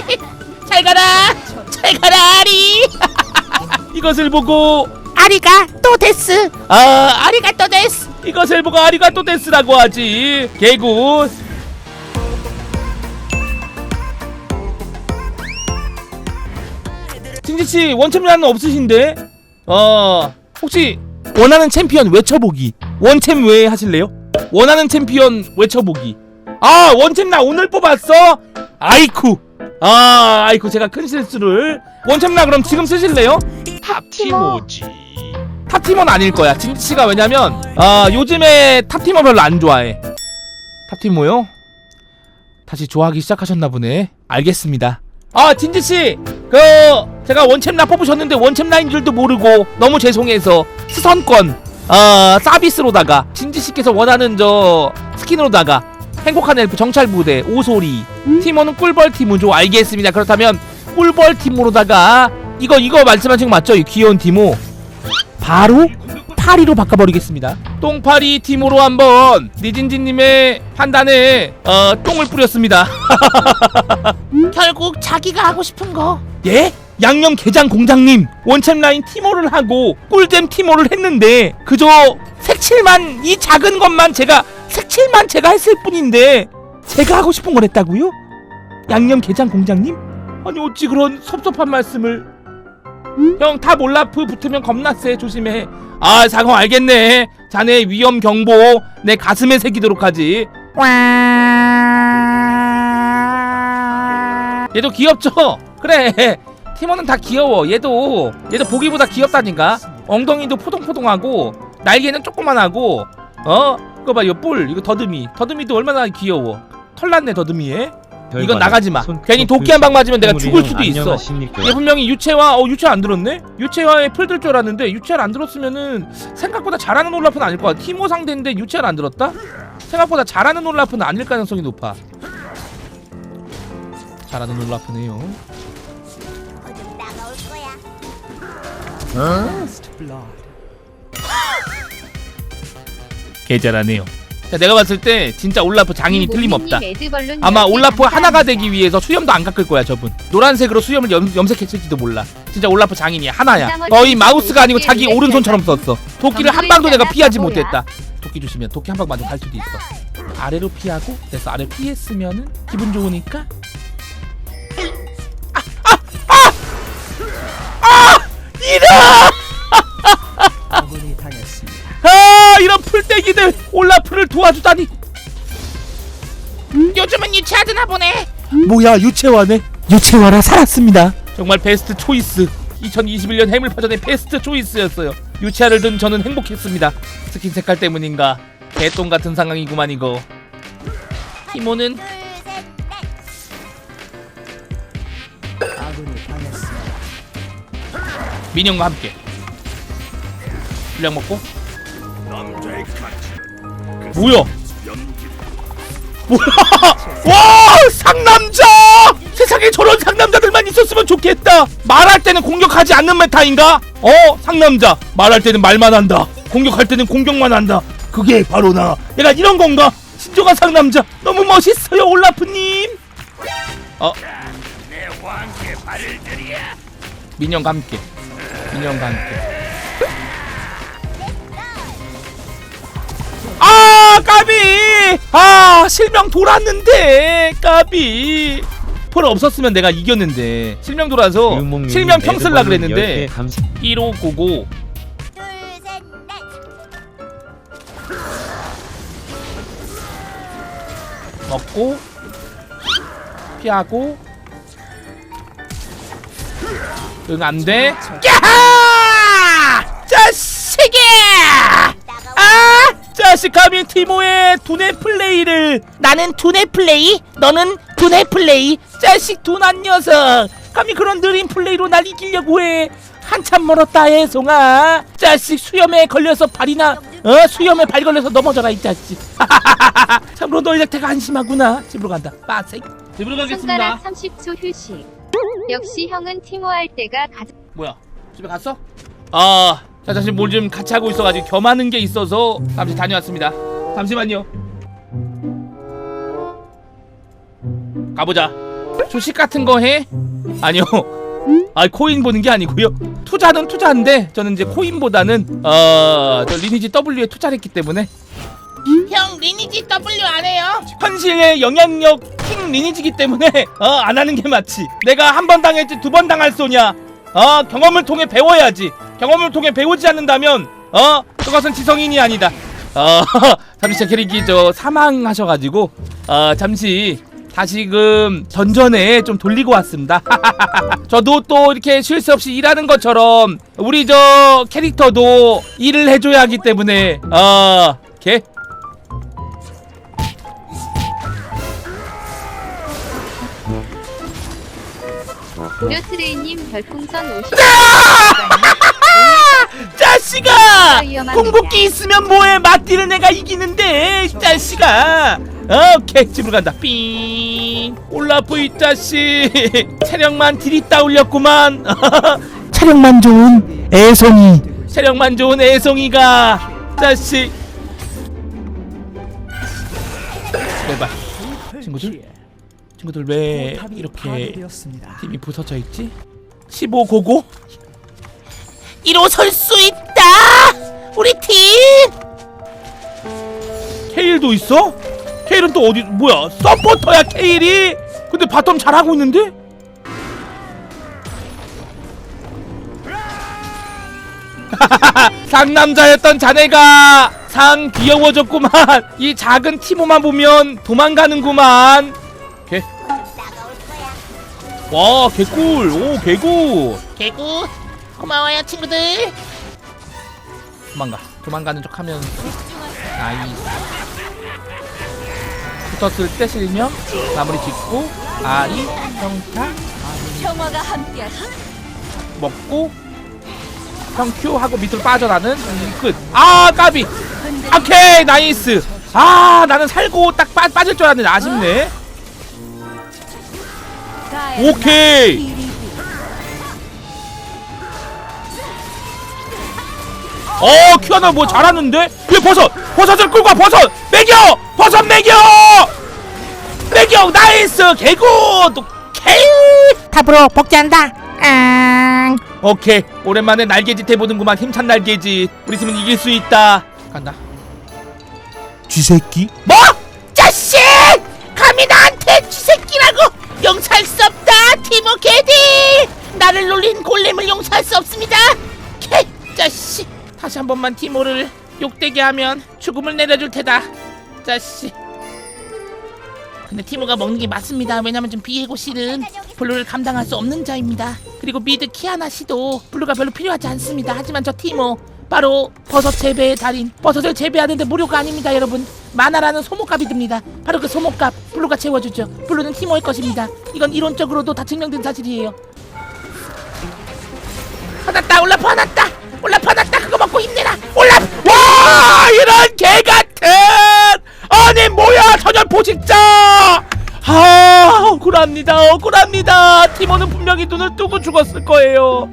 잘 가라. 잘 가라 아리. 이것을 보고 아리가 또 데스. 아 아리가 또 데스. 이것을 보고 아리가 또 데스라고 하지. 개굿. 진지씨 원챔라는 없으신데? 어 혹시 원하는 챔피언 외쳐보기. 원챔 왜 하실래요? 원하는 챔피언 외쳐보기. 아 원챔라 오늘 뽑았어? 아이쿠 아 아이쿠 제가 큰 실수를 원챔라 그럼 지금 쓰실래요? 티모지. 탑팀은 아닐 거야. 진씨가 왜냐면 아 요즘에 탑팀어 별로 안 좋아해. 탑팀모요? 다시 좋아하기 시작하셨나 보네. 알겠습니다. 아 진지 씨, 그 제가 원챔라 뽑으셨는데 원챔 라인 줄도 모르고 너무 죄송해서 수선권 아 서비스로다가 진지 씨께서 원하는 저 스킨으로다가 행복한 엘프 정찰 부대 오소리 팀원은 꿀벌 팀우죠. 알겠습니다. 그렇다면 꿀벌 팀으로다가 이거 이거 말씀하신 거 맞죠? 이 귀여운 팀우 바로 파리로 바꿔버리겠습니다. 똥파리 팀으로 한번 니진진님의 판단에 어 똥을 뿌렸습니다. 결국 자기가 하고 싶은 거 예? 양념 게장 공장님 원챔 라인 티모를 하고 꿀잼 티모를 했는데 그저 색칠만 이 작은 것만 제가 색칠만 제가 했을 뿐인데 제가 하고 싶은 걸 했다고요? 양념 게장 공장님? 아니 어찌 그런 섭섭한 말씀을. 형탑 올라프 붙으면 겁나 세 조심해. 아 상호 알겠네. 자네 위험 경보 내 가슴에 새기도록 하지. 얘도 귀엽죠? 그래. 티모는 다 귀여워. 얘도 얘도 보기보다 귀엽다니까. 엉덩이도 포동포동하고 날개는 조그만하고 어? 이거 봐 이거 뿔. 이거 더듬이. 더듬이도 얼마나 귀여워. 털났네 더듬이에. 이건 나가지 마. 괜히 도끼 한 방 맞으면 내가 죽을 수도 있어. 얘 분명히 유채화 어 유채 안 들었네? 유채화에 풀 들 줄 알았는데 유채를 안 들었으면은 생각보다 잘하는 올라프는 아닐 거야 티모 상대인데 유채를 안 들었다? 생각보다 잘하는 올라프는 아닐 가능성이 높아. 잘하는 올라프네요. 어 잘하네요. 자 내가 봤을 때 진짜 올라프 장인이 틀림없다. 아마 올라프 하나가 되기 위해서 수염도 안 깎을 거야 저분. 노란색으로 수염을 염, 염색했을지도 몰라. 진짜 올라프 장인이야 하나야. 거의 마우스가 아니고 자기 오른손처럼 썼어. 도끼를 한 방도 내가 피하지 못했다. 도끼 주시면 도끼 한 방 맞으면 갈 수도 있어. 아래로 피하고 그래서 아래 피했으면은 기분 좋으니까 뭐야 유채화네? 유채화라 살았습니다. 정말 베스트 초이스. 2021년 해물파전의 베스트 초이스였어요. 유채화를 든 저는 행복했습니다. 스킨 색깔 때문인가? 개똥 같은 상황이구만 이거. 티모는? 민영과 함께. 분량 먹고? 뭐야 뭐야? 와 상남자! 세상에 저런 상남자들만 있었으면 좋겠다. 말할 때는 공격하지 않는 메타인가? 어 상남자. 말할 때는 말만 한다. 공격할 때는 공격만 한다. 그게 바로 나. 내가 이런 건가? 진정한 상남자. 너무 멋있어요 올라프님. 어? 민영과 함께. 민영과 함께 아 실명 돌았는데 까비. 펄 없었으면 내가 이겼는데. 실명 돌아서 실명 평 쓸라 그랬는데 1호 고고 둘셋넷 먹고 피하고. 응 안돼. 야하! 자식이 아 자식 감히 티모의 두뇌 플레이를 나는 두뇌 플레이 너는 두뇌 플레이. 자식 둔한 녀석. 감히 그런 느린 플레이로 날 이기려고 해. 한참 멀었다 애송아. 자식 수염에 걸려서 발이나 어? 수염에 발 걸려서 넘어져라 이 자식. 참으로 너희 덕태가 안심하구나. 집으로 간다. 빠세 집으로 가겠습니다. 손가락 30초 휴식. 역시 형은 티모할 때가 가장 뭐야? 집에 갔어? 아, 자 사실 뭘 좀 같이 하고 있어가지고 겸하는 게 있어서 잠시 다녀왔습니다. 잠시만요. 가보자. 주식 같은 거 해? 아니요. 아 코인 보는 게 아니고요. 투자는 투자인데 저는 이제 코인보다는 어저 리니지 W에 투자를 했기 때문에 형 리니지 W 안 해요? 현실의 영향력 킹 리니지기 때문에 어 안 하는 게 맞지. 내가 한 번 당했지 두 번 당할 소냐. 어 경험을 통해 배워야지. 경험을 통해 배우지 않는다면 어 그것은 지성인이 아니다. 어 잠시 제 캐릭이 저 사망하셔가지고 어 잠시 다시금 전전에 좀 돌리고 왔습니다. 저도 또 이렇게 쉴 새 없이 일하는 것처럼 우리 저 캐릭터도 일을 해줘야 하기 때문에 어 개. 뼈트레이님 별풍선 50. 자식아! 위험합니다. 궁극기 있으면 뭐해? 맞디를 내가 이기는데, 자식아! 오케이, 집으로 간다. 삥! 올라프 이 자식! 체력만 디리따 올렸구만! 체력만 좋은 애송이! 체력만 좋은 애송이가! 자식! 내봐. 친구들? 친구들 왜 이렇게 팀이 부서져 있지? 15 고고? 일어설 수 있다. 우리 팀. 케일도 있어? 케일은 또 어디 뭐야 서포터야 케일이? 근데 바텀 잘하고 있는데? 상남자였던 자네가 상 귀여워졌구만 이 작은 티모만 보면 도망가는구만. 와 개꿀. 오 개꿀 개구 고마워요 친구들. 도망가. 도망가는 척 하면 나이스. 붙었을 때 실명 마무리 짓고 아리 평타 평화가 함께하시. 먹고 평큐 하고 밑으로 빠져나는 끝아 까비. 오케이 나이스. 아 나는 살고 딱 빠, 빠질 줄 알았는데 아쉽네 오케이. 어 큐아나 뭐 잘하는데? 얘 버섯! 버섯을 끌고 와 버섯! 매겨! 버섯 매겨! 매겨! 나이스! 개구 또 케이! 탑으로 복귀한다. 아. 오케이. 오랜만에 날개짓 해보는구만. 힘찬 날개짓. 우리 팀은 이길 수 있다. 간다. 쥐새끼? 뭐? 자식! 감히 나한테 쥐새끼라고! 없다 티모 개디! 나를 놀린 골렘을 용서할 수 없습니다. 개 자식 다시 한 번만 티모를 욕되게 하면 죽음을 내려줄 테다. 자식 근데 티모가 먹는 게 맞습니다. 왜냐면 좀 비에고 씨는 블루를 감당할 수 없는 자입니다. 그리고 미드 키아나 씨도 블루가 별로 필요하지 않습니다. 하지만 저 티모 바로 버섯 재배의 달인. 버섯을 재배하는데 무료가 아닙니다 여러분 마나라는 소모값이 듭니다. 바로 그 소모값 블루가 채워주죠. 블루는 티모의 것입니다. 이건 이론적으로도 다 증명된 사실이에요. 화났다 올라프 화났다! 올라프 화났다! 그거 먹고 힘내라! 올라프! 와 이런 개 같은! 아니 뭐야 전혀 포식자! 아 억울합니다 억울합니다. 티모는 분명히 눈을 뜨고 죽었을 거예요.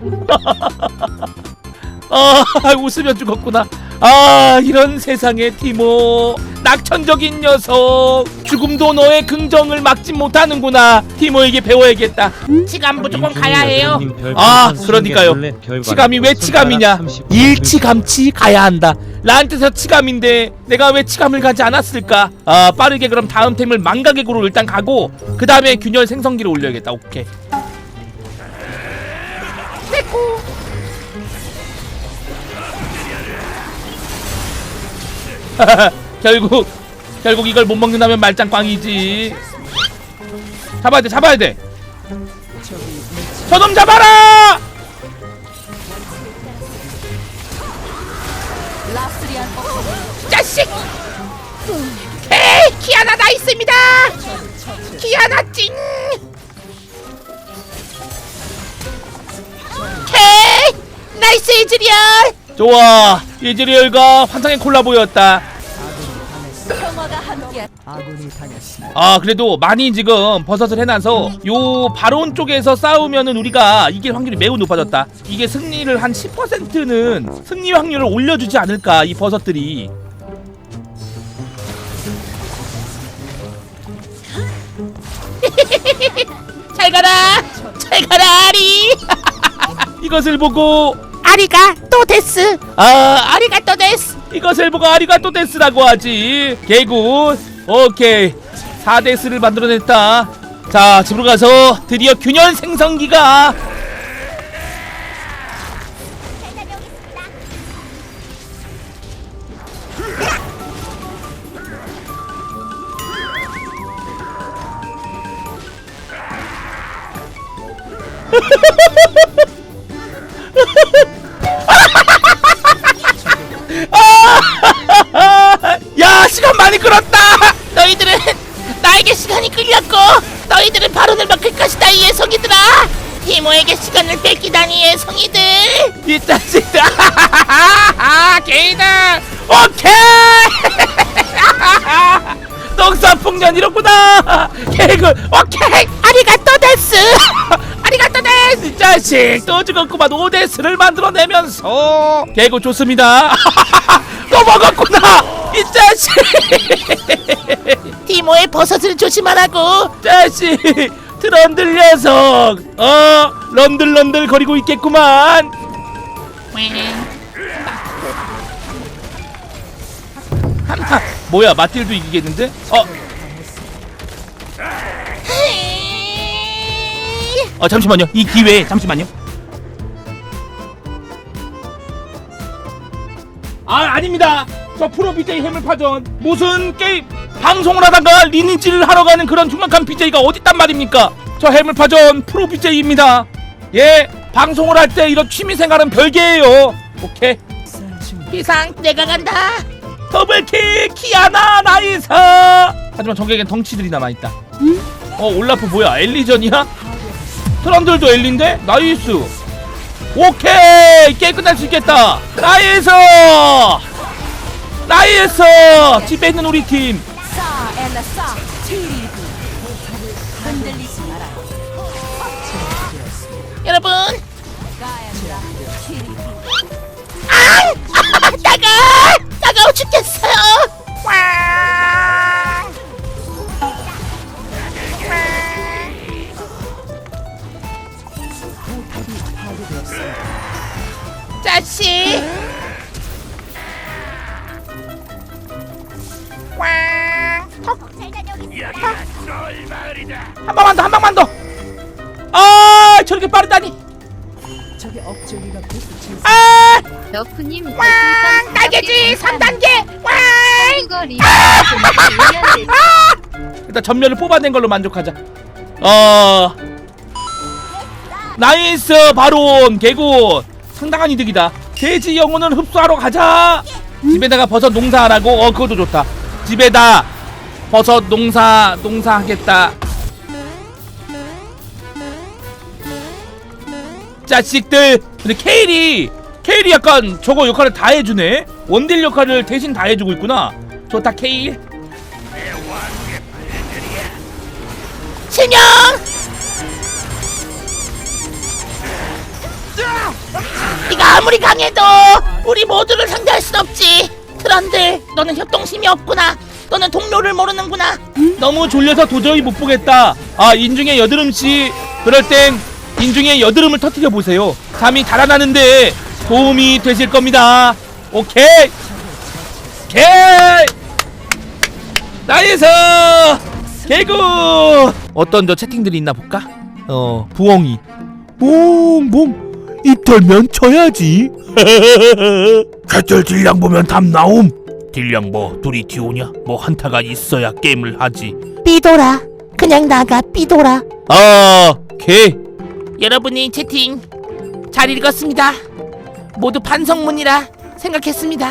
아 웃으면 죽었구나 아 이런 세상에 티모. 낙천적인 녀석. 죽음도 너의 긍정을 막지 못하는구나. 티모에게 배워야겠다. 치감 무조건 가야 해요. 아 그러니까요. 치감이 왜 치감이냐? 일치감치 가야 한다. 라는 뜻에서 치감인데 내가 왜 치감을 가지 않았을까? 아 빠르게 그럼 다음 템을 망가객으로 일단 가고 그 다음에 균열 생성기를 올려야겠다. 오케이 결국 결국 이걸 못 먹는다면 말짱꽝이지. 잡아야 돼 잡아야 돼. 저 놈 잡아라! 자식! 에이 키아나 나 있습니다! 키아나 찡! 케이 나이스 이즈리얼 좋아 이즈리얼과 환상의 콜라보였다. 아 그래도 많이 지금 버섯을 해놔서 요 바론 쪽에서 싸우면은 우리가 이길 확률이 매우 높아졌다. 이게 승리를 한 10%는 승리 확률을 올려주지 않을까 이 버섯들이. 잘 가라! 잘 가라 아리! 이것을 보고 아리가 또 데스? 아 아리가 또 데스? 이것을 보고 아리가 또 데스라고 하지. 개굿. 오케이. 4데스를 만들어냈다. 자 집으로 가서 드디어 균열 생성기가 예성이들. 이 자식들 개이다. 오케이. 농사풍년 이렇구나. 개그. 오케이. 아리가 또 데스. 아리가 또 데스. 이 자식. 또 죽었구만. 오데스를 만들어내면서. 개그 좋습니다. 또 먹었구나. 이 자식. 티모의 버섯을 조심하라고. 자식 트런들 녀석! 어? 런들런들 거리고 있겠구만! 한타 뭐야 마틸도 이기겠는데? 어, 어 잠시만요. 이 기회에 잠시만요. 아 아닙니다. 저 프로 BJ 해물파전 무슨 게임 방송을 하다가 리니지를 하러 가는 그런 흉악한 BJ가 어딨단 말입니까? 저 해물파전 프로 BJ입니다. 예 방송을 할 때 이런 취미생활은 별개예요. 오케이. 비상 내가 간다. 더블킥 키아나 나이스 하지만 적에겐 덩치들이 남아 있다. 어 올라프 뭐야? 엘리전이야? 트럼들도 엘리인데? 나이스. 오케이! 게임 끝날 수 있겠다. 나이스! 나이스! 집에 있는 우리 팀 여러분 아! 아! 따가! 님 왕! 날개지 3단계! 왕! 일단 전면을 뽑아낸 걸로 만족하자. 어 나이스 바론 개굿 상당한 이득이다. 돼지 영혼을 흡수하러 가자. 집에다가 버섯 농사하라고 어 그것도 좋다. 집에다 버섯 농사 농사하겠다. 자식들 근데 케일이 케일이 약간 저거 역할을 다 해주네 원딜 역할을 대신 다 해주고 있구나 좋다 케일 신영! 네가 아무리 강해도 우리 모두를 상대할 순 없지. 트런들, 너는 협동심이 없구나. 너는 동료를 모르는구나. 너무 졸려서 도저히 못 보겠다. 아 인중에 여드름씨 그럴 땐 인중에 여드름을 터뜨려 보세요. 잠이 달아나는데 도움이 되실 겁니다. 오케이. 오케이. 나이스. 개구. 어떤 저 채팅들이 있나 볼까? 어 부엉이. 봉봉. 입 털면 쳐야지. 개쩔 딜량 보면 답 나옴. 딜량 뭐 둘이 튀오냐? 뭐 한타가 있어야 게임을 하지. 삐돌아. 그냥 나가 삐돌아. 아, 개. 여러분이 채팅 잘 읽었습니다. 모두 반성문이라 생각했습니다.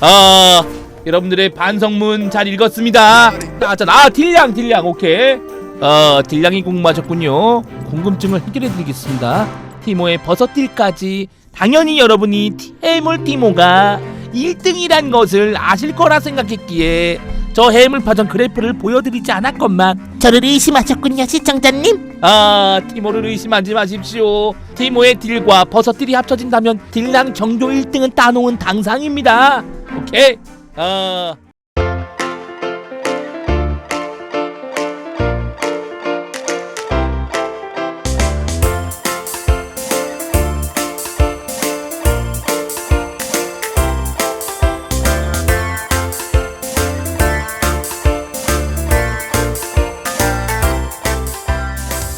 아, 여러분들의 반성문 잘 읽었습니다. 아, 자, 아, 딜량, 딜량, 오케이. 어, 딜량이 궁금하셨군요. 궁금증을 해결해드리겠습니다. 티모의 버섯딜까지 당연히 여러분이 해물 티모가 1등이란 것을 아실 거라 생각했기에 저 해물파전 그래프를 보여드리지 않았건만. 저를 의심하셨군요, 시청자님. 아 티모를 의심하지 마십시오. 티모의 딜과 버섯딜이 합쳐진다면 딜량 정조 1등은 따놓은 당상입니다. 오케이. 아